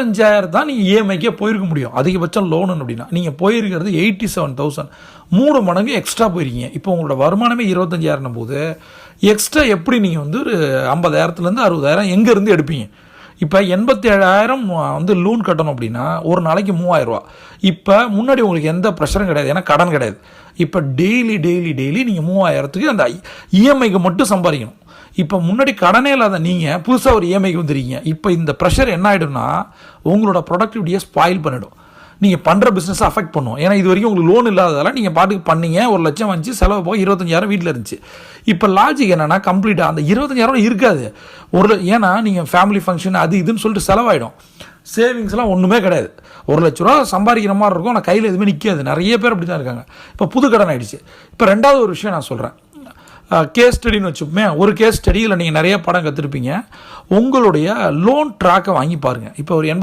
அஞ்சாயிரம் தான் நீங்கள் இஎம்ஐக்கே போயிருக்க முடியும். அதிகபட்சம் லோனு அப்படின்னா. நீங்கள் போயிருக்கிறது எயிட்டி செவன் தௌசண்ட் மூணு மடங்கு எக்ஸ்ட்ரா போயிருக்கீங்க. இப்போ உங்களோட வருமானமே இருபத்தஞ்சாயிரம் போது எக்ஸ்ட்ரா எப்படி நீங்கள் வந்து ஒரு ஐம்பதாயிரத்துலேருந்து அறுபதாயிரம் எங்கேருந்து எடுப்பீங்க? இப்போ எண்பத்தேழாயிரம் வந்து லோன் கட்டணும் அப்படின்னா ஒரு நாளைக்கு மூவாயிரரூவா. இப்போ முன்னாடி உங்களுக்கு எந்த ப்ரெஷரும் கிடையாது. ஏன்னா கடன் கிடையாது. இப்போ டெய்லி டெய்லி டெய்லி நீங்கள் மூவாயிரத்துக்கு அந்த இஎம்ஐக்கு மட்டும் சம்பாதிக்கணும். இப்போ முன்னாடி கடனே இல்லாத நீங்கள் புதுசாக ஒரு இஎம்ஐக்கு வந்துருக்கீங்க. இப்போ இந்த ப்ரெஷர் என்ன ஆகிடும்னா உங்களோட ப்ரொடக்டிவிட்டியை ஸ்பாயில் பண்ணிடும். நீங்கள் பண்ணுற பிஸ்னஸை அஃபெக்ட் பண்ணும். ஏன்னா இது வரைக்கும் உங்களுக்கு லோன் இல்லாததால நீங்கள் பாட்டுக்கு பண்ணீங்க ஒரு லட்சம் வந்துச்சு செலவு போக இருபத்தஞ்சாயிரம் வீட்டில் இருந்துச்சு. இப்போ லாஜிக் என்னென்னா கம்ப்ளீட்டாக அந்த இருபத்தஞ்சாயிரம் இருக்காது. ஒரு ஏன்னா நீங்கள் ஃபேமிலி ஃபங்க்ஷன் அது இதுன்னு சொல்லிட்டு செலவாயிடும். சேவிங்ஸ்லாம் ஒன்றுமே கிடையாது. ஒரு லட்ச ரூபா சம்பாதிக்கிற மாதிரி இருக்கும் ஆனால் கையில் எதுவுமே நிற்காது நிறைய பேர் அப்படி தான் இருக்காங்க. இப்போ புது கடன் ஆகிடுச்சு இப்போ ரெண்டாவது ஒரு விஷயம் நான் சொல்கிறேன் கேஸ் ஸ்டடின்னு வச்சுப்போமே ஒரு கேஸ் ஸ்டடியில் நீங்கள் நிறைய படம் கற்றுருப்பீங்க உங்களுடைய லோன் ட்ராக்கை வாங்கி பாருங்கள் இப்போ ஒரு எண்பது